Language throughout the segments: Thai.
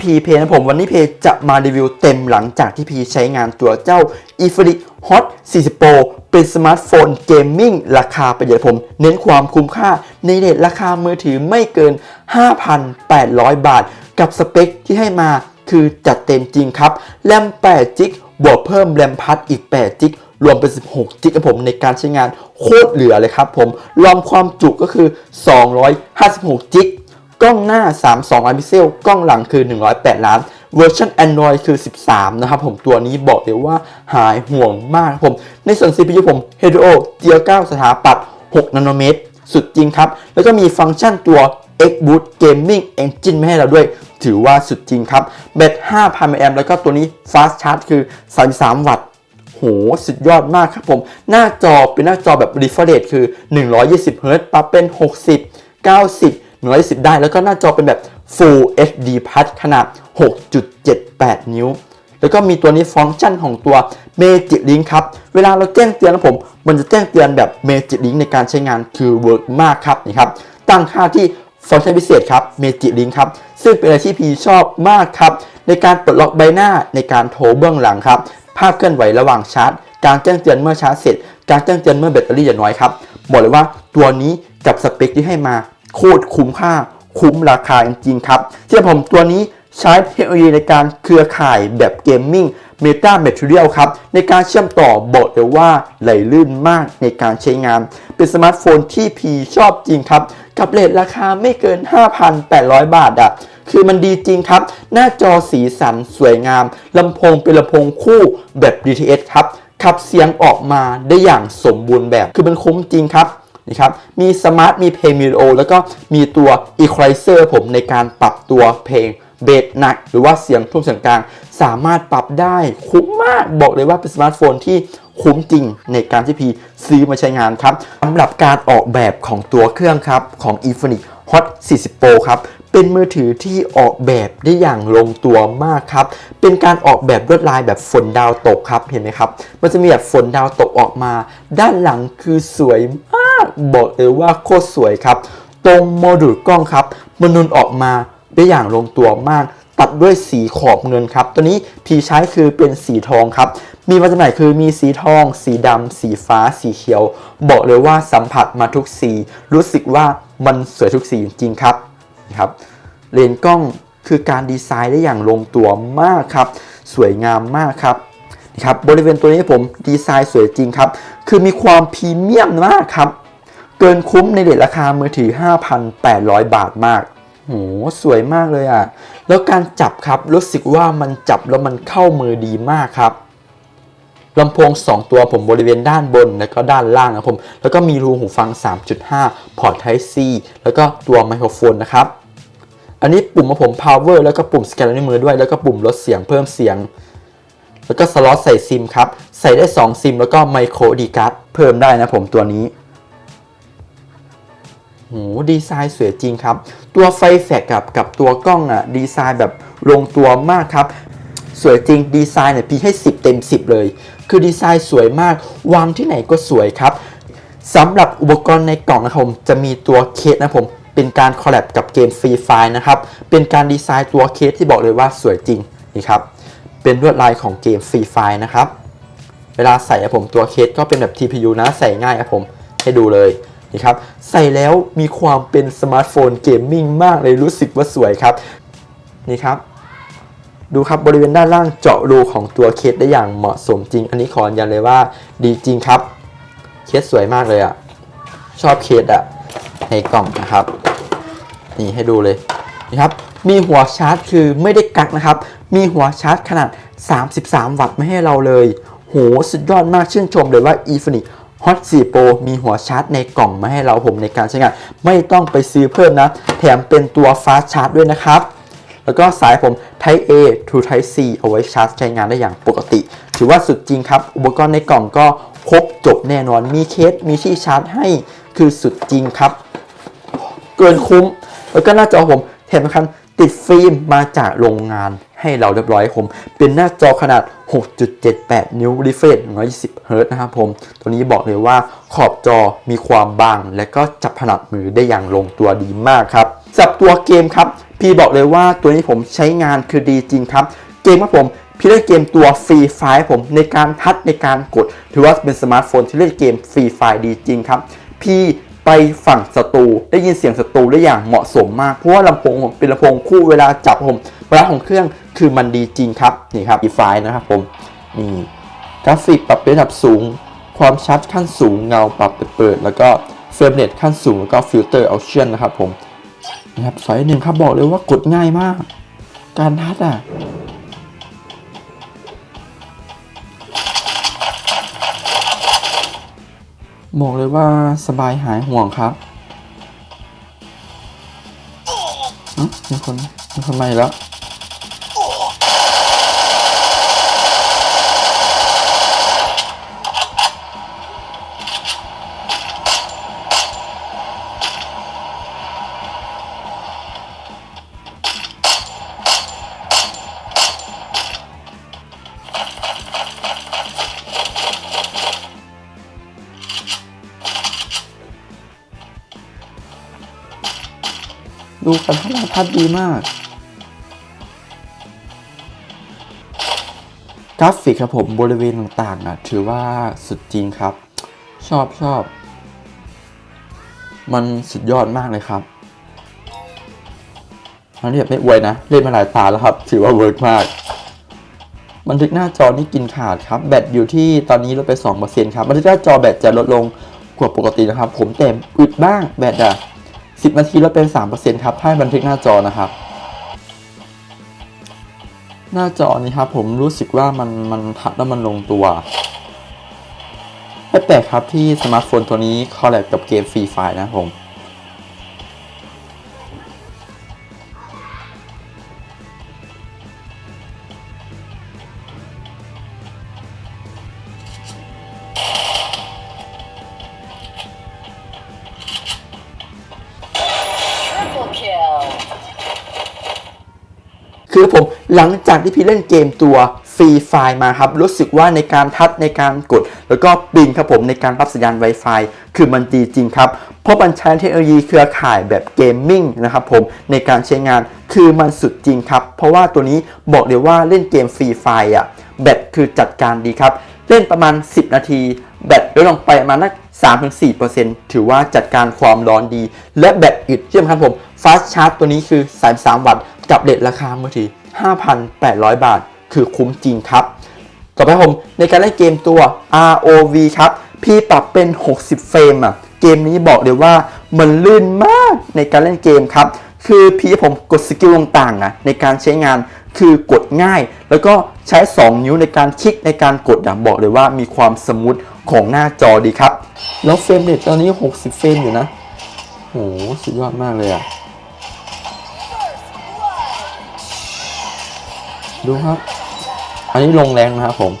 สวัสดีครับพีเพนะผมวันนี้เพจะมารีวิวเต็มหลังจากที่พีใช้งานตัวเจ้า e f i n i x Hot 40 Pro เป็นสมาร์ทโฟนเกมมิ่งราคาประหยัดผม เน้นความคุ้มค่าในเรทราคามือถือไม่เกิน 5,800 บาท กับสเปคที่ให้มาคือจัดเต็มจริงครับแรม8จิกบวกเพิ่มแรมพัดอีก8จิกรวมเป็น 16 จิกครับผมในการใช้งานโคตรเหลือเลยครับผมรวมความจุก็คือ 256 จิก กล้องหน้า 32 ล้านพิกเซล กล้องหลังคือ 108 ล้าน เวอร์ชัน Android คือ 13 นะครับผมตัวนี้บอกเลยว่าหายห่วงมากผม ในส่วน CPU ผม Helio G 9 สถาปัตย์6นาโนเมตร สุดจริงครับ แล้วก็มีฟังก์ชันตัว Xboot Gaming Engine ไม่ให้เราด้วย ถือว่าสุดจริงครับ แบต 5,000 mAh แล้วก็ตัวนี้ Fast Charge คือ 33 วัตต์โหสุดยอดมากครับผม หน้าจอเป็นหน้าจอแบบ refresh คือ 120 Hz ปรับเป็น 60 90 110 ได้ แล้วก็หน้าจอเป็นแบบ Full HD Plus ขนาด 6.78 นิ้ว แล้วก็มีตัวนี้ฟังก์ชันของตัว Magic Link ครับ เวลาเราแจ้งเตือนนะผม มันจะแจ้งเตือนแบบ Magic Link ในการใช้งานคือเวิร์กมากครับนี่ครับ ตั้งค่าที่ฟังก์ชันพิเศษครับ Magic Link ครับ ซึ่งเป็นอะไรที่พีชอบมากครับ ในการปลดล็อกใบหน้าในการโทรเบื้องหลังครับ ภาพเคลื่อนไหวระหว่างชาร์จ การแจ้งเตือนเมื่อชาร์จเสร็จ การแจ้งเตือนเมื่อแบตเตอรี่จะน้อยครับ บอกเลยว่าตัวนี้กับสเปคที่ให้มา โคตรคุ้มค่าคุ้มราคาจริงๆครับที่ผมตัวนี้ใช้เทคโนโลยีในการเครือข่ายแบบเกมมิ่ง Meta Material ครับ ในการเชื่อมต่อบอกเลยว่าไหลลื่นมากในการใช้งาน เป็นสมาร์ทโฟนที่พีชอบจริงครับ กับเรทราคาไม่เกิน 5,800 บาทอะคือมันดีจริงครับ หน้าจอสีสันสวยงาม ลำโพงเป็นลำโพงคู่แบบ DTS ครับขับเสียงออกมาได้อย่างสมบูรณ์แบบ คือมันคุ้มจริงครับ นี่ครับมีสมาร์ทมีเพลงมีวิโอแล้วก็มีตัว Equalizer ผมในการปรับตัวเพลงเบสหนัก หรือว่าเสียงทุ่มเสียงกลาง สามารถปรับได้คุ้มมากบอกเลยว่าเป็นสมาร์ทโฟนที่คุ้มจริงในการที่พีซื้อมาใช้งานครับสำหรับการออกแบบของตัวเครื่องครับของ Infinix Hot 40 Pro ครับเป็นมือถือที่ออกแบบได้อย่างลงตัวมากครับ เป็นการออกแบบลวดลายแบบฝนดาวตกครับ เห็นไหมครับ มันจะมีแบบฝนดาวตกออกมา ด้านหลังคือสวยมา บอกเลยว่าโคตรสวยครับ ตรงโมดูลกล้องครับมันนุนออกมาได้อย่างลงตัวมาก ตัดด้วยสีขอบเงินครับ ตัวนี้พีใช้คือเป็นสีทองครับ มีมาจากไหนคือมีสีทอง สีดำสีฟ้า สีเขียว บอกเลยว่าสัมผัสมาทุกสี รู้สึกว่ามันสวยทุกสีจริงครับนะครับเลนกล้องคือการดีไซน์ได้อย่างลงตัวมากครับ สวยงามมากครับนี่ครับบริเวณตัวนี้ผมดีไซน์สวยจริงครับ คือมีความพรีเมียมมากครับ เกินคุ้มในเรทราคามือถือ 5,800 บาทมากโหสวยมากเลยอะ แล้วการจับครับรู้สึกว่ามันจับแล้วมันเข้ามือดีมากครับลำโพง 2 ตัวผมบริเวณด้านบน แล้วก็ด้านล่างนะผม แล้วก็มีรูหูฟัง 3.5 พอร์ต Type C แล้วก็ตัวไมโครโฟนนะครับ อันนี้ปุ่มของผม power แล้วก็ปุ่มสแกนนิ้วมือด้วย แล้วก็ปุ่มลดเสียงเพิ่มเสียง แล้วก็สล็อตใส่ซิมครับ ใส่ได้ 2 ซิม แล้วก็ไมโครดีการ์ดเพิ่มได้นะผมตัวนี้ โหดีไซน์สวยจริงครับ ตัวไฟแฟลกับกับตัวกล้องอะดีไซน์แบบลงตัวมากครับ สวยจริงดีไซน์เนี่ยพี่ให้ 10 เต็ม 10 เลย คือดีไซน์สวยมาก วางที่ไหนก็สวยครับสำหรับอุปกรณ์ในกล่องนะครับผมจะมีตัวเคสนะผมเป็นการคอลแลบกับเกมฟรีไฟนะครับ เป็นการดีไซน์ตัวเคสที่บอกเลยว่าสวยจริงนี่ครับ เป็นลวดลายของเกมฟรีไฟนะครับ เวลาใส่อะผมตัวเคสก็เป็นแบบ TPU นะใส่ง่ายครับผมให้ดูเลย นี่ครับใส่แล้วมีความเป็นสมาร์ทโฟนเกมมิ่งมากเลยรู้สึกว่าสวยครับนี่ครับดูครับบริเวณด้านล่างเจาะรูของตัวเคสได้อย่างเหมาะสมจริง อันนี้ขอยืนยันเลยว่าดีจริงครับ เคสสวยมากเลยอะ่ะชอบเคสอะ่ะในกล่องนะครับ นี่ให้ดูเลยนะครับมีหัวชาร์จคือไม่ได้กักนะครับ มีหัวชาร์จขนาด 33 วัตต์ไม่ให้เราเลยโหสุดยอดมากชื่นชมเลยว่า e f i n i x Hot 4 Pro มีหัวชาร์จในกล่องมาให้เราผมในการใช้งาน ไม่ต้องไปซื้อเพิ่มนะ แถมเป็นตัวฟาสชาร์จด้วยนะครับ แล้วก็สายผม Type A to Type C เอาไว้ชาร์จใช้งานได้อย่างปกติ ถือว่าสุดจริงครับ อุปกรณ์ในกล่องก็ครบจบแน่นอน มีเคส มีที่ชาร์จให้ คือสุดจริงครับ เกินคุ้ม แล้วก็หน้าจอผมเห็นไหมครับติดฟิล์มมาจากโรงงาน ให้เราเรียบร้อยผมเป็นหน้าจอขนาด 6.78 นิ้ว refresh 120 Hz นะครับผม ตัวนี้บอกเลยว่าขอบจอมีความบาง และก็จับถนัดมือได้อย่างลงตัวดีมากครับสับตัวเกมครับ พี่บอกเลยว่าตัวนี้ผมใช้งานคือดีจริงครับ เกมครับผมพี่เล่นเกมตัวฟรีไฟผมในการทัดในการกด ถือว่าเป็นสมาร์ทโฟนที่เล่นเกมฟรีไฟดีจริงครับ พี่ ไปฝั่งศัตรูได้ยินเสียงศัตรูได้อย่างเหมาะสมมาก เพราะว่าลำโพงผมเป็นลำโพงคู่เวลาจับผมเวลาของเครื่องคือมันดีจริงครับ นี่ครับอีไฟนะครับผม นี่กราฟิกปรับเป็นระดับสูง ความชัดขั้นสูงเงาปรับเปิด แล้วก็เฟรมเรทขั้นสูงแล้วก็ฟิลเตอร์ออปชั่นนะครับผมนะครับสายหนึ่งครับบอกเลยว่ากดง่ายมาก การทัดอะ บอกเลยว่าสบายหายห่วงครับอืมมีคนมีคนมาอีกแล้ว กันทัศทัศน์ดีมาก กราฟิกครับผมบริเวณต่างๆอะถือว่าสุดจริงครับ ชอบชอบ มันสุดยอดมากเลยครับอันนี้แบบไม่อวยนะ เล่นมาหลายตาแล้วครับ ถือว่าเวิร์กมาก บันทึกหน้าจอนี่กินขาดครับ แบตอยู่ที่ตอนนี้ลดไป2%ครับ บันทึกหน้าจอแบตจะลดลงกว่าปกตินะครับ ผมเต็มอึดบ้างแบตอะ 10 นาทีลดเป็น 3%ครับถ้าให้บันทึกหน้าจอนะครับ หน้าจอนี้ครับผมรู้สึกว่ามันมันทัดแล้วมันลงตัวแปลกครับที่สมาร์ทโฟนตัวนี้คอลแลบกับเกมฟรีไฟนะผม คือผมหลังจากที่พี่เล่นเกมตัวฟรีไฟมาครับรู้สึกว่าในการทัดในการกด แล้วก็ปิงครับผมในการรับสัญญาณ Wi-Fi คือมันดีจริงครับ เพราะมันใช้เทคโนโลยีเครือข่ายแบบเกมมิ่งนะครับผมในการใช้งานคือมันสุดจริงครับ เพราะว่าตัวนี้บอกเลยว่าเล่นเกมฟรีไฟอะแบตคือจัดการดีครับ เล่นประมาณ 10 นาที แบตลดลงไปประมาณนัก3-4%ถือว่าจัดการความร้อนดี และแบตอึดที่สำคัญผมฟาสชาร์จตัวนี้คือ 33 วัตต์กับเลทราคาเมื่อถือ5,800 บาท คือคุ้มจริงครับ ต่อไปผมในการเล่นเกมตัว ROV ครับ พี่ปรับเป็น 60 เฟรมอะ เกมนี้บอกเลยว่ามันลื่นมากในการเล่นเกมครับ คือพี่ผมกดสกิลต่างๆอะในการใช้งานคือกดง่าย แล้วก็ใช้ 2 นิ้วในการคลิกในการกดอะบอกเลยว่ามีความสมูทของหน้าจอดีครับ แล้วเฟรมเรทตอนนี้ 60 เฟรมอยู่นะโหสุดยอดมากเลยอะดูครับ อันนี้ลงแรงนะครับผม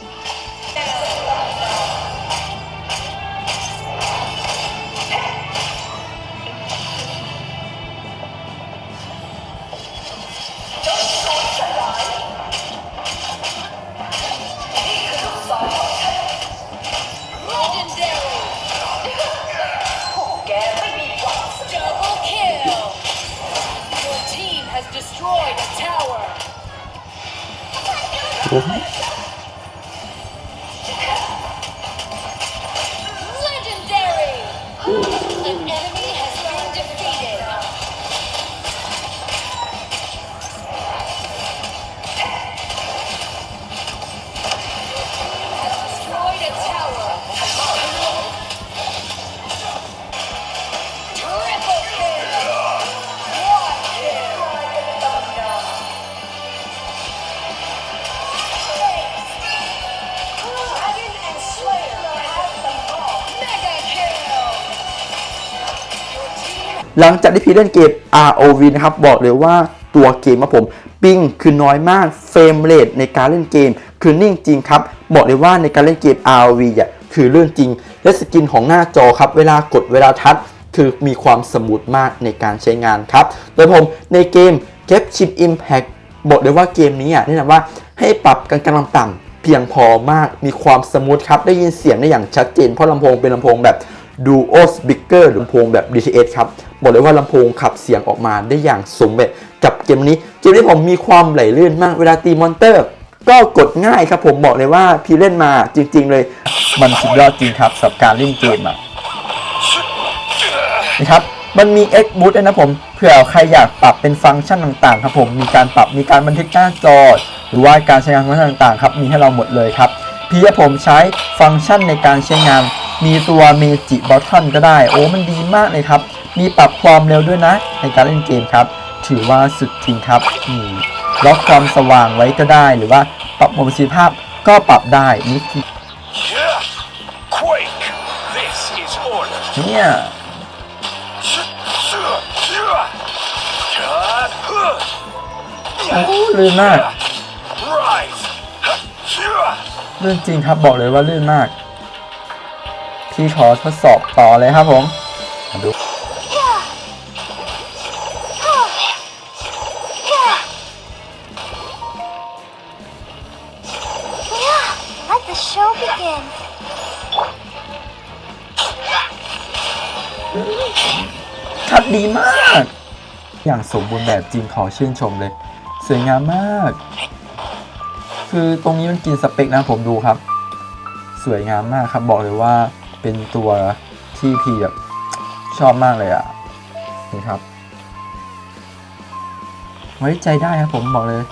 หลังจากที่พี่เล่นเกม ROV นะครับ บอกเลยว่าตัวเกมครับผมปิ้งคือน้อยมากเฟรมเรทในการเล่นเกม คือนิ่งจริงครับ บอกเลยว่าในการเล่นเกม ROV อะคือเรื่องจริง และสกินของหน้าจอครับ เวลากดเวลาทัชคือมีความสมูทมากในการใช้งานครับ โดยผมในเกม c a p c h i p Impact บอกเลยว่าเกมนี้อะแนะนำว่าให้ปรับกันกำลังต่ำเพียงพอมากมีความสมูทครับ ได้ยินเสียงได้อย่างชัดเจนเพราะลำโพงเป็นลำโพงแบบ Duo Speaker หรือลำโพงแบบ DTS ครับ บอกเลยว่าลำโพงขับเสียงออกมาได้อย่างสมแบบกับเกมนี้ เกมนี้ผมมีความไหลลื่นมากเวลาตีมอนเตอร์ ก็กดง่ายครับผมบอกเลยว่าพี่เล่นมาจริง ๆ เลย มันสุดยอดจริงครับสำหรับการเล่นเกมอะนะครับมันมี X Boot ด้วยนะผมเผื่อใครอยากปรับเป็นฟังก์ชันต่างๆครับผมมีการปรับมีการบันทึกหน้าจอ หรือว่าการใช้งานฟังก์ชันต่างๆครับมีให้เราหมดเลยครับพี่และผมใช้ฟังก์ชันในการใช้งาน มีตัวเมจิบอท t อนก็ได้ โอ้มันดีมากเลยครับ มีปรับความเร็วด้วยนะ ในการเล่นเกมครับ ถือว่าสุดจริงครับนี่ล็อกความสว่างไว้ก็ได้ หรือว่าปรับประสิทธิภาพก็ปรับได้นี่คือ Yeah. Quake. This is order. เนี่ยโอ้ลื่นมาก Rise. ลื่นจริงครับบอกเลยว่าลื่นมาก พี่ขอทดสอบต่อเลยครับผมมาดู Yeah, let the show begin. ชัดดีมาก อย่างสมบูรณ์แบบจริงขอชื่นชมเลย สวยงามมาก คือตรงนี้มันกินสเปคนะผมดูครับ สวยงามมากครับบอกเลยว่า เป็นตัวที่พี่แบบชอบมากเลยอะ นี่ครับ ไว้ใจได้ครับผมบอกเลย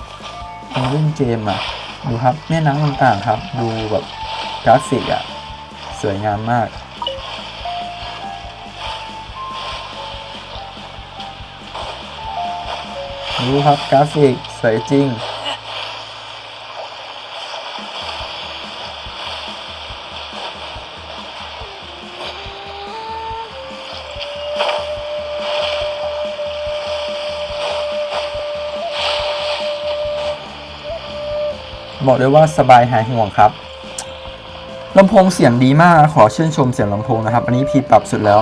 ตอนเล่นเกมอะ ดูครับแม่น้ำต่างๆครับ ดูแบบกราฟิกอะ สวยงามมากดูครับกราฟิกสวยจริง บอกเลยว่าสบายหายห่วงครับลำโพงเสียงดีมากขอชื่นชมเสียงลำโพงนะครับ อันนี้พีปรับสุดแล้ว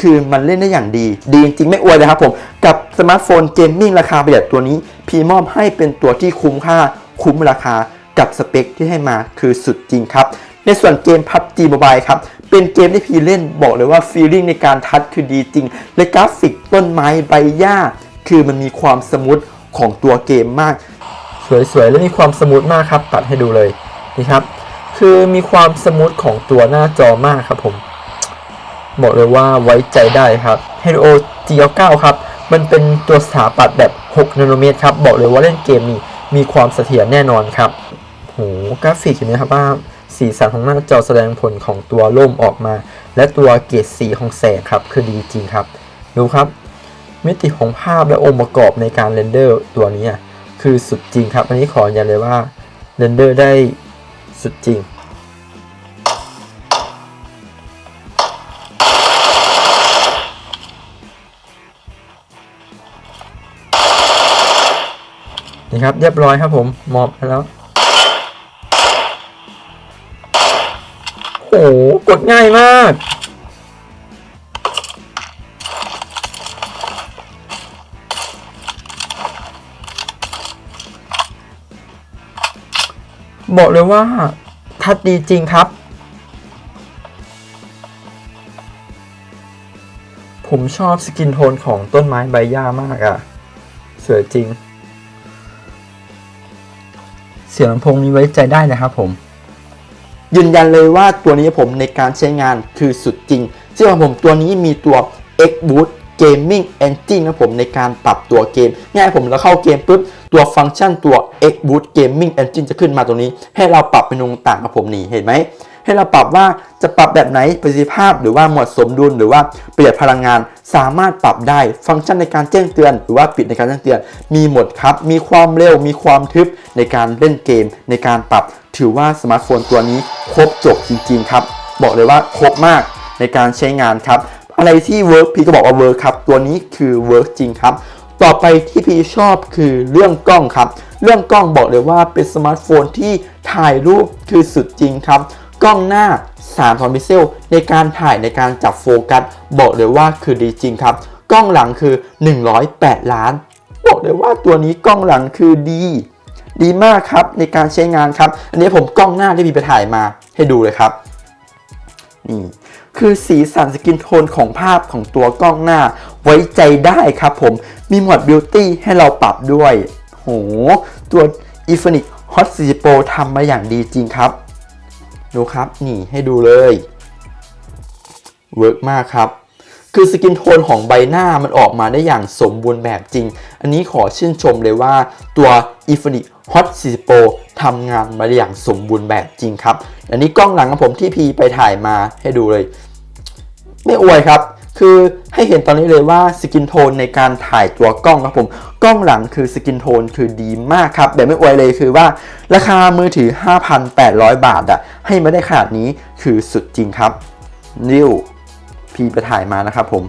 คือมันเล่นได้อย่างดี ดีจริงไม่อวยเลยครับผม กับสมาร์ทโฟนเกมมิ่งราคาประหยัดตัวนี้ พีมอบให้เป็นตัวที่คุ้มค่า คุ้มราคากับสเปคที่ให้มาคือสุดจริงครับ ในส่วนเกม PUBG Mobile ครับ เป็นเกมที่พีเล่นบอกเลยว่าฟีลลิ่งในการทัชคือดีจริง และกราฟิกต้นไม้ใบหญ้า คือมันมีความสมูทของตัวเกมมาก สวยๆ และมีความสมูทมากครับ ตัดให้ดูเลยนี่ครับ คือมีความสมูทของตัวหน้าจอมากครับผมบอกเลยว่าไว้ใจได้ครับ h e l o G9 ครับ มันเป็นตัวสถาปัตย์แบบ 6นาโนเมตรครับ บอกเลยว่าเล่นเกมนี้มีความเสถียรแน่นอนครับโหกราฟิกเห็นไหมครับว่าสีสันของหน้าจอแสดงผลของตัวร่มออกมา และตัวเกรดสีของแสงครับ คือดีจริงครับ ดูครับ มิติของภาพและองค์ประกอบในการเรนเดอร์ตัวนี้ คือสุดจริงครับ อันนี้ขอยืนยันเลยว่าเรนเดอร์ได้สุดจริง นี่ครับ เรียบร้อยครับผมมอบไปแล้ว โอ้โหกดง่ายมาก บอกเลยว่าทัดดีจริงครับ ผมชอบสกินโทนของต้นไม้ใบหญ้ามากอะ่ะ สวยจริง เสียงลำโพงนี้ไว้ใจได้นะครับผมยืนยันเลยว่าตัวนี้ผมในการใช้งานคือสุดจริง ซึ่งของผมตัวนี้มีตัว X Boost Gaming Engine นะผมในการปรับตัวเกม ง่ายผมเราเข้าเกมปุ๊บตัวฟังก์ชันตัว X Boot Gaming Engine จะขึ้นมาตรงนี้ ให้เราปรับเป็นองต่างกับผมนี่เห็นไหมให้เราปรับว่าจะปรับแบบไหนประสิทธิภาพหรือว่าหมดสมดุลหรือว่าเประหยัดพลังงานสามารถปรับได้ ฟังก์ชันในการแจ้งเตือน หรือว่าปิดในการแจ้งเตือน มีหมดครับ มีความเร็ว มีความทึบในการเล่นเกม ในการปรับถือว่าสมาร์ทโฟนตัวนี้ครบจบจริงๆครับ บอกเลยว่าครบมากในการใช้งานครับ อะไรที่เวิร์กพี่ก็บอกว่าเวิร์กครับ ตัวนี้คือเวิร์กจริงครับ ต่อไปที่พี่ชอบคือเรื่องกล้องครับ เรื่องกล้องบอกเลยว่าเป็นสมาร์ทโฟนที่ถ่ายรูปคือสุดจริงครับ กล้องหน้า3ทอนพิกเซลในการถ่ายในการจับโฟกัสบอกเลยว่าคือดีจริงครับ กล้องหลังคือ 108 ล้าน บอกเลยว่าตัวนี้กล้องหลังคือดี ดีมากครับในการใช้งานครับ อันนี้ผมกล้องหน้าที่พี่ไปถ่ายมาให้ดูเลยครับนี่ คือสีสันสกินโทนของภาพของตัวกล้องหน้า ไว้ใจได้ครับผม มีหมดบิวตี้ให้เราปรับด้วย โห ตัว i f o n i c Hot 40 Pro ทำมาอย่างดีจริงครับ ดูครับ นี่ให้ดูเลย เวิร์กมากครับ คือสกินโทนของใบหน้ามันออกมาได้อย่างสมบูรณ์แบบจริง อันนี้ขอชื่นชมเลยว่าตัว i f o n i c Hot 40 Pro ทำงานมาอย่างสมบูรณ์แบบจริงครับ อันนี้กล้องหลังของผมที่พีไปถ่ายมาให้ดูเลย ไม่อวยครับ คือให้เห็นตอนนี้เลยว่าสกินโทนในการถ่ายตัวกล้องครับผมกล้องหลังคือสกินโทนคือดีมากครับแบบไม่อวยเลยคือว่า ราคามือถือ 5,800 บาทอะให้มาได้ขนาดนี้คือสุดจริงครับนิวพีไปถ่ายมานะครับผม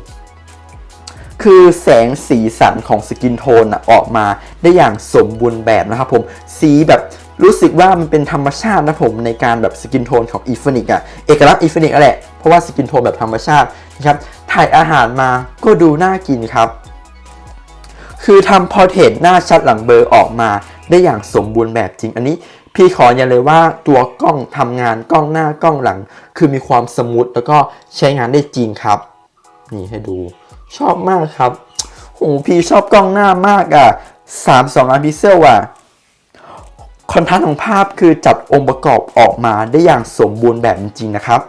คือแสงสีสันของสกินโทนออกมาได้อย่างสมบูรณ์แบบนะครับผม สีแบบ รู้สึกว่ามันเป็นธรรมชาตินะผมในการแบบสกินโทนของอีฟนิกอะเอกลักษณ์อีฟนิกแหละเพราะว่าสกินโทนแบบธรรมชาตินะครับถ่ายอาหารมาก็ดูน่ากินครับ คือทำพอร์เทรตหน้าชัดหลังเบอร์ออกมาได้อย่างสมบูรณ์แบบจริง อันนี้พี่ขออยันเลยว่าตัวกล้องทำงานกล้องหน้ากล้องหลัง คือมีความสมูทแล้วก็ใช้งานได้จริงครับ นี่ให้ดูชอบมากครับโหพี่ชอบกล้องหน้ามากอะ่ะ 32 ล้านพิกเซลอะ คอนทราสต์ของภาพคือจัดองค์ประกอบออกมาได้อย่างสมบูรณ์แบบจริงๆนะครับ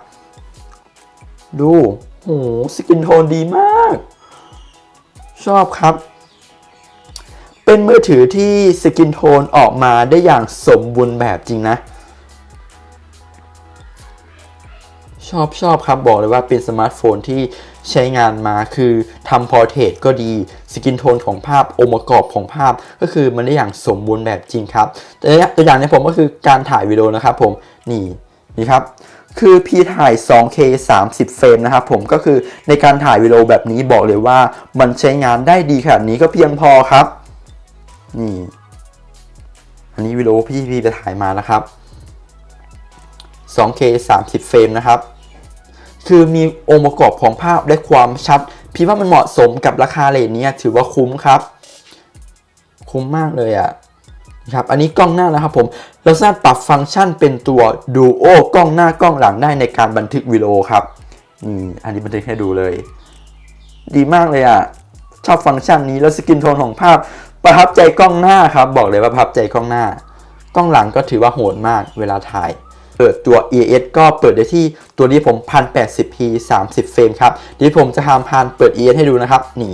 ดูโหสกินโทนดีมาก ชอบครับ เป็นมือถือที่สกินโทนออกมาได้อย่างสมบูรณ์แบบจริงนะ ชอบชอบครับบอกเลยว่าเป็นสมาร์ทโฟนที่ ใช้งานมาคือทำพอร์เทรตก็ดีสกินโทนของภาพองค์ประกอบของภาพ ก็คือมันได้อย่างสมบูรณ์แบบจริงครับตัวอย่างตัวอย่างในผมก็คือการถ่ายวิดีโอนะครับผมนี่นี่ครับคือพี่ถ่าย 2K 30 เฟรมนะครับผมก็คือในการถ่ายวิดีโอแบบนี้บอกเลยว่ามันใช้งานได้ดีขนาดนี้ก็เพียงพอครับนี่อันนี้วิดีโอพี่พี่ไปถ่ายมานะครับ 2K 30 เฟรมนะครับ คือมีองค์ประกอบของภาพและความชัด พี่ว่ามันเหมาะสมกับราคาเลทนี้ถือว่าคุ้มครับ คุ้มมากเลยอะ่ะนะครับอันนี้กล้องหน้านะครับผมเราสามารถปรับฟังก์ชันเป็นตัวดูโอกล้องหน้ากล้องหลังได้ในการบันทึกวิดีโอครับนี่อันนี้บันทึกให้ดูเลย ดีมากเลยอะ่ะชอบฟังก์ชันนี้แล้วสกินโทนของภาพ ประทับใจกล้องหน้าครับ บอกเลยว่าประทับใจกล้องหน้า กล้องหลังก็ถือว่าโหดมากเวลาถ่าย เปิดตัว ES ก็เปิดได้ที่ตัวนี้ผม 1080p 30 เฟรมครับที่ผมจะทำพานเปิด ES ให้ดูนะครับ นี่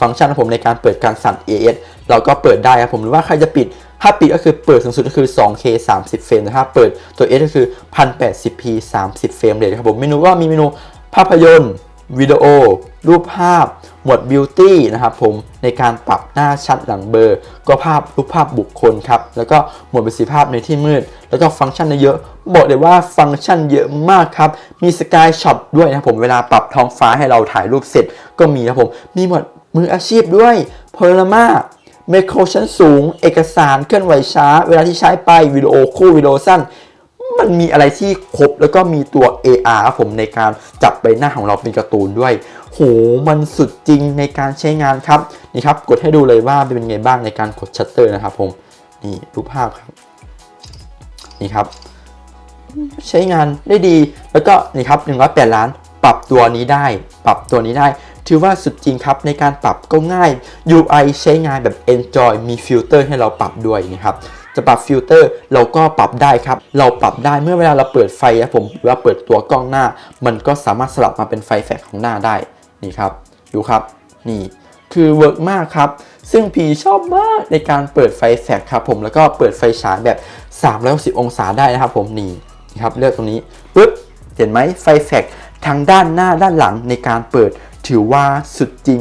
ฟังก์ชันของผมในการเปิดการสั่น ES เราก็เปิดได้ครับผมหรือว่าใครจะปิดถ้าปิดก็คือเปิดสูงสุดก็คือ 2K 30 เฟรมนะครับเปิดตัว S ก็คือ 1080p 30 เฟรมเลยครับผมเมนูก็มีเมนูภาพยนตร์ วิดีโอ รูปภาพ หมวดบิวตี้นะครับผมในการปรับหน้าชัดหลังเบอร์ ก็ภาพรูปภาพบุคคลครับแล้วก็หมวดประสิทธิภาพในที่มืด แล้วก็ฟังก์ชันเยอะบอกเลยว่าฟังก์ชันเยอะมากครับ มีสกายช็อตด้วยนะผมเวลาปรับท้องฟ้าให้เราถ่ายรูปเสร็จ ก็มีครับผมมีหมวดมืออาชีพด้วยโพลามาเมโครชั้นสูง เอกสารเคลื่อนไหวช้า เวลาที่ใช้ไปวิดีโอคู่วิดีโอสั้น มันมีอะไรที่ครบแล้วก็มีตัว AR ผมในการจับใบหน้าของเราเป็นการ์ตูนด้วย โห มันสุดจริงในการใช้งานครับ นี่ครับ กดให้ดูเลยว่าเป็นไงบ้างในการกดชัตเตอร์นะครับผม นี่รูปภาพครับ นี่ครับ ใช้งานได้ดี แล้วก็นี่ครับ108ล้าน ปรับตัวนี้ได้ ปรับตัวนี้ได้ถือว่าสุดจริงครับในการปรับก็ง่าย UI ใช้งานแบบ Enjoy มีฟิลเตอร์ให้เราปรับด้วยนะครับ จะปรับฟิลเตอร์เราก็ปรับได้ครับ เราปรับได้เมื่อเวลาเราเปิดไฟครับผมหรือว่าเปิดตัวกล้องหน้า มันก็สามารถสลับมาเป็นไฟแฟลชของหน้าได้นี่ครับดูครับนี่คือเวิร์กมากครับ ซึ่งพีชอบมากในการเปิดไฟแฟลชครับผมแล้วก็เปิดไฟฉายแบบ 360 องศาได้นะครับผมนี่นะครับเลือกตรงนี้ปุ๊บเห็นไหมไฟแฟลชทางด้านหน้าด้านหลังในการเปิดถือว่าสุดจริง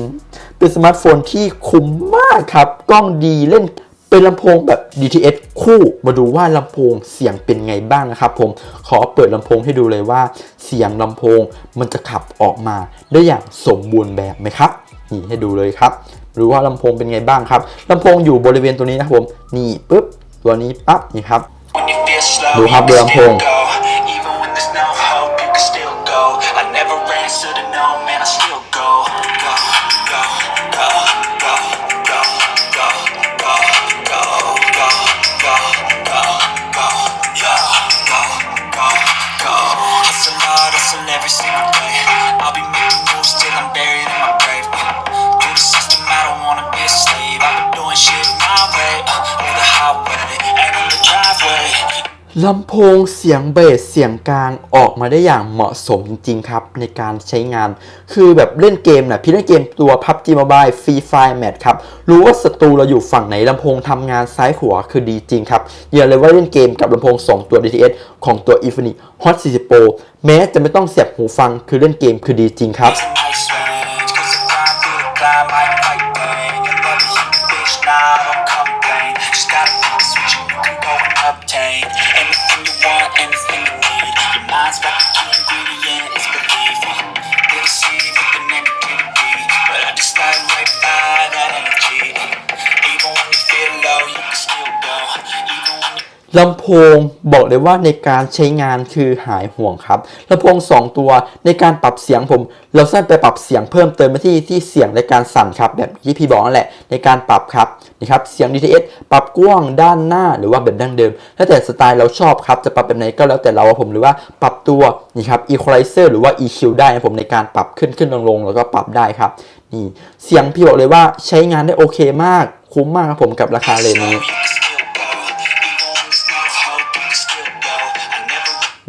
เป็นสมาร์ทโฟนที่คุ้มมากครับ กล้องดีเล่น เป็นลำโพงแบบ DTS คู่มาดูว่าลำโพงเสียงเป็นไงบ้างนะครับผมขอเปิดลำโพงให้ดูเลยว่า เสียงลำโพงมันจะขับออกมาได้อย่างสมบูรณ์แบบไหมครับนี่ให้ดูเลยครับรู้ว่าลำโพงเป็นไงบ้างครับลำโพงอยู่บริเวณตัวนี้นะครับผมนี่ปุ๊บตัวนี้ปั๊บนี่ครับ When you feel slow, Đủ you hợp can được still không? go. ลำโพงเสียงเบสเสียงกลางออกมาได้อย่างเหมาะสมจริงๆครับในการใช้งาน คือแบบเล่นเกมนะพี่เล่นเกมตัว PUBG Mobile Free Fire Match ครับ รู้ว่าศัตรูเราอยู่ฝั่งไหนลำโพงทำงานซ้ายขวาคือดีจริงครับอย่าเลยว่าเล่นเกมกับลำโพง 2 ตัว DTS ของตัว Infinix Hot 40 Pro แม้จะไม่ต้องเสียบหูฟังคือเล่นเกมคือดีจริงครับ prospect. ลำโพงบอกเลยว่าในการใช้งานคือหายห่วงครับลำโพง 2 ตัวในการปรับเสียงผม เราสามารถไปปรับเสียงเพิ่มเติมไปที่ที่เสียงในการสั่นครับแบบที่พี่บอกนั่นแหละในการปรับครับนี่ครับเสียง DTS ปรับกว้างด้านหน้าหรือว่าแบบดั้งเดิมแล้วแต่สไตล์เราชอบครับจะปรับแบบไหนก็แล้วแต่เราผมหรือว่าปรับตัวนี่ครับ equalizer หรือว่า EQ ได้นะผมในการปรับขึ้นขึ้นลงลงแล้วก็ปรับได้ครับนี่เสียงพี่บอกเลยว่าใช้งานได้โอเคมากคุ้มมากครับผมกับราคาเลนนี้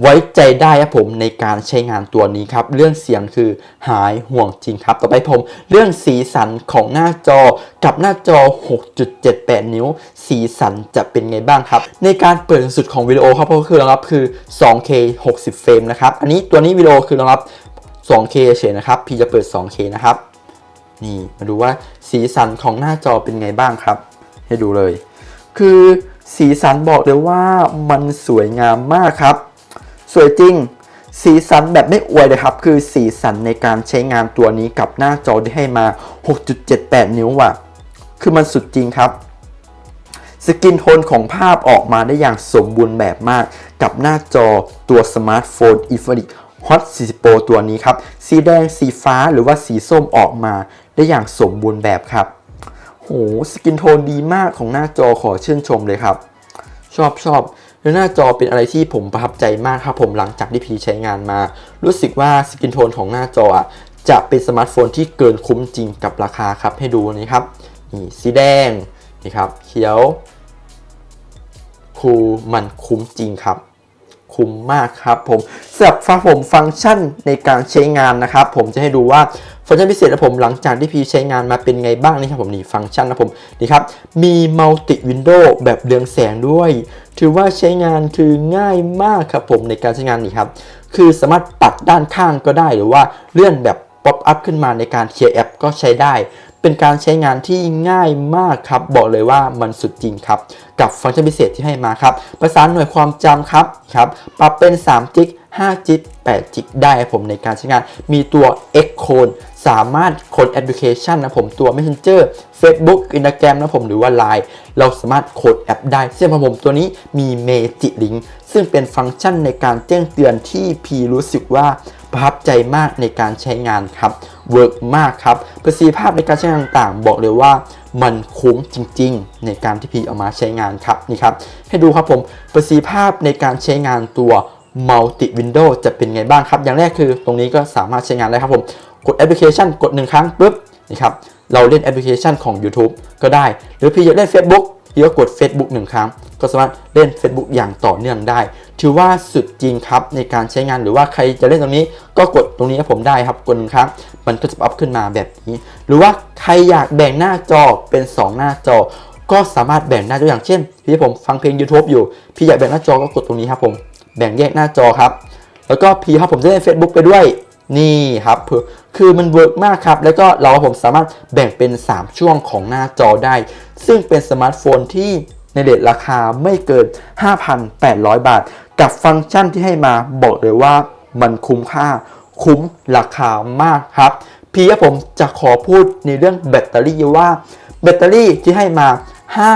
ไว้ใจได้ครับผมในการใช้งานตัวนี้ครับ เรื่องเสียงคือหายห่วงจริงครับ ต่อไปผมเรื่องสีสันของหน้าจอกับหน้าจอ 6.78 นิ้ว สีสันจะเป็นไงบ้างครับ ในการเปิดสุดของวิดีโอครับก็คือรองรับคือ 2K 60 เฟรมนะครับ อันนี้ตัวนี้วิดีโอคือรองรับ 2K เฉยนะครับ พี่จะเปิด 2K นะครับ นี่มาดูว่าสีสันของหน้าจอเป็นไงบ้างครับ ให้ดูเลย คือสีสันบอกเลยว่ามันสวยงามมากครับ สวยจริง สีสันแบบไม่อวยเลยครับ คือสีสันในการใช้งานตัวนี้กับหน้าจอที่ให้มา 6.78 นิ้วว่ะ คือมันสุดจริงครับ สกินโทนของภาพออกมาได้อย่างสมบูรณ์แบบมาก กับหน้าจอตัวสมาร์ทโฟน Infinix Hot 40 Pro ตัวนี้ครับ สีแดงสีฟ้าหรือว่าสีส้มออกมา ได้อย่างสมบูรณ์แบบครับโหสกินโทนดีมากของหน้าจอขอชื่นชมเลยครับ ชอบชอบ แล้วหน้าจอเป็นอะไรที่ผมประทับใจมากครับผมหลังจากที่พีใช้งานมา รู้สึกว่าสกินโทนของหน้าจออะจะเป็นสมาร์ทโฟนที่เกินคุ้มจริงกับราคาครับให้ดูนี่ครับนี่สีแดงนี่ครับเขียวคูมันคุ้มจริงครับ คุ้มมากครับผมสำหรับฟังผมฟังก์ชันในการใช้งานนะครับ ผมจะให้ดูว่าฟังก์ชันพิเศษนะผมหลังจากที่พีใช้งานมาเป็นไงบ้างนี่ครับผมนี่ฟังก์ชันนะผมนี่ครับมีมัลติวินโดว์แบบเรืองแสงด้วย ถือว่าใช้งานคือง่ายมากครับผมในการใช้งานนี่ครับคือสามารถปัดด้านข้างก็ได้หรือว่าเลื่อนแบบป๊อปอัพขึ้นมาในการเคลียร์แอปก็ใช้ได้ เป็นการใช้งานที่ง่ายมากครับ บอกเลยว่ามันสุดจริงครับ กับฟังก์ชันพิเศษที่ให้มาครับ ประสานหน่วยความจำครับครับ ปรับเป็น3จิก5จิก8จิกได้ผมในการใช้งาน มีตัว X Code สามารถโค้ดแอปพลิเคชันนะผมตัว Messenger Facebook Instagram นะผมหรือว่า Line เราสามารถโคดแอปได้ซึ่งของผมตัวนี้มี Magic Link ซึ่งเป็นฟังก์ชันในการแจ้งเตือนที่พีรู้สึกว่าประทับใจมากในการใช้งานครับ เวิร์กมากครับประสิทธิภาพในการใช้งานต่างๆ บอกเลยว่ามันคุ้มจริง ๆ ในการที่พีเอามาใช้งานครับนี่ครับให้ดูครับผมประสิทธิภาพในการใช้งานตัว Multi Window จะเป็นไงบ้างครับ อย่างแรกคือตรงนี้ก็สามารถใช้งานได้ครับผมกดแอปพลิเคชันกดหนึ่งครั้งปุ๊บนี่ครับเราเล่นแอปพลิเคชันของ YouTube ก็ได้ หรือพี่อยากเล่น Facebook พี่ก็กด Facebook หนึ่งครั้ง ก็สามารถเล่น Facebook อย่างต่อเนื่องได้ ถือว่าสุดจริงครับในการใช้งานหรือว่าใครจะเล่นตรงนี้ก็กดตรงนี้ให้ผมได้ครับกดหนึ่งครั้งมันก็จะอัพขึ้นมาแบบนี้ หรือว่าใครอยากแบ่งหน้าจอเป็น 2 หน้าจอ ก็สามารถแบ่งหน้าจออย่างเช่นพี่ผมฟังเพลง YouTube อยู่ พี่อยากแบ่งหน้าจอก็กดตรงนี้ครับผมแบ่งแยกหน้าจอครับ แล้วก็พี่ครับผมจะเล่น Facebook ไปด้วย นี่ครับคือคือมันเวิร์กมากครับ แล้วก็เราผมสามารถแบ่งเป็น 3 ช่วงของหน้าจอได้ ซึ่งเป็นสมาร์ทโฟนที่ในเรทราคาไม่เกิน 5,800 บาท กับฟังก์ชันที่ให้มาบอกเลยว่ามันคุ้มค่า คุ้มราคามากครับพี่ผมจะขอพูดในเรื่องแบตเตอรี่ว่า แบตเตอรี่ที่ให้มา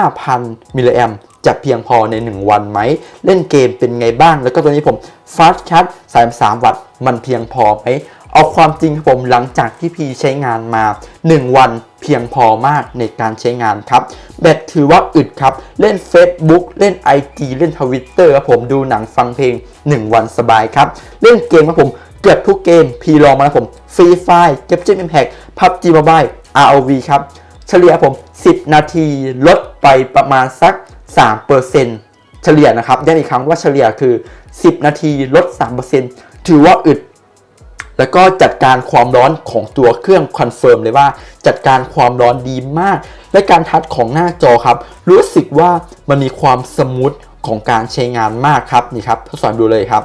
5,000 มิลลิแอม จะเพียงพอใน 1 วันไหม เล่นเกมเป็นไงบ้าง แล้วก็ตัวนี้ผม Fast Charge 33 วัตต์มันเพียงพอไหมเอาความจริงครับผมหลังจากที่พีใช้งานมา 1 วันเพียงพอมากในการใช้งานครับ แบตถือว่าอึดครับ เล่น Facebook เล่น IG เล่น Twitter ครับผมดูหนังฟังเพลง 1 วันสบายครับ เล่นเกมครับผมเกือบทุกเกมพีลองมาแล้วผมฟรีไฟเก็บเจม Impact PUBG Mobile ROV ครับ เฉลี่ยผม 10 นาทีลดไปประมาณสัก 3%เฉลี่ยนะครับย้ำอีกครั้งว่าเฉลี่ยคือ 10 นาทีลด 3%ถือว่าอึด แล้วก็จัดการความร้อนของตัวเครื่องคอนเฟิร์มเลยว่าจัดการความร้อนดีมาก และการทัชของหน้าจอครับ รู้สึกว่ามันมีความสมูทของการใช้งานมากครับนี่ครับทดสอบดูเลยครับ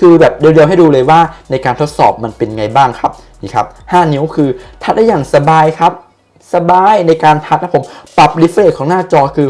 คือแบบเดียวๆให้ดูเลยว่าในการทดสอบมันเป็นไงบ้างครับนี่ครับ 5 นิ้วคือทัชได้อย่างสบายครับ สบายในการทัชนะผม ปรับรีเฟรชของหน้าจอคือ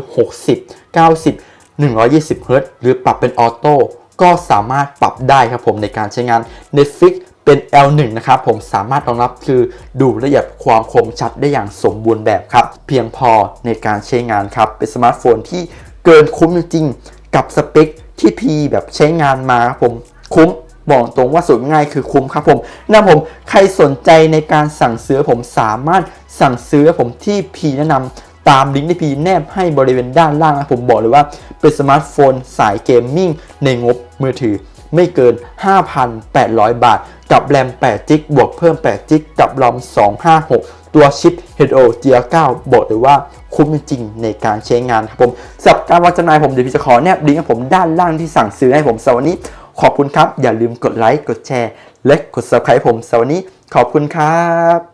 60 90 120 h z หรือปรับเป็นออโต้ก็สามารถปรับได้ครับผมในการใช้งาน Netflix เป็น L1 นะครับผมสามารถรองรับคือดูละเอียดความคมชัดได้อย่างสมบูรณ์แบบครับ เพียงพอในการใช้งานครับ เป็นสมาร์ทโฟนที่เกินคุ้มจริงๆ กับสเปคที่พีแบบใช้งานมาครับผม คุ้มบอกตรงว่าสุดง่ายคือคุ้มครับผมนะผมใครสนใจในการสั่งซื้อผมสามารถ สั่งซื้อผมที่พีแนะนำตามลิงก์ที่พีแนบให้บริเวณด้านล่างนะผมบอกเลยว่าเป็นสมาร์ทโฟนสายเกมมิ่งในงบมือถือไม่เกิน 5,800 บาท กับแรม8จิกบวกเพิ่ม8จิกกับรอม256 ตัวชิป Helio G9 บอกเลยว่าคุ้มจริงในการใช้งานครับผมสำหรับการวางจำหน่ายผมเดี๋ยวพี่จะขอแนบลิงก์ให้ผมด้านล่างที่สั่งซื้อให้ผมสวันนี้ขอบคุณครับ อย่าลืมกดไลค์ กดแชร์ และกด subscribe ผมสวันนี้ขอบคุณครับ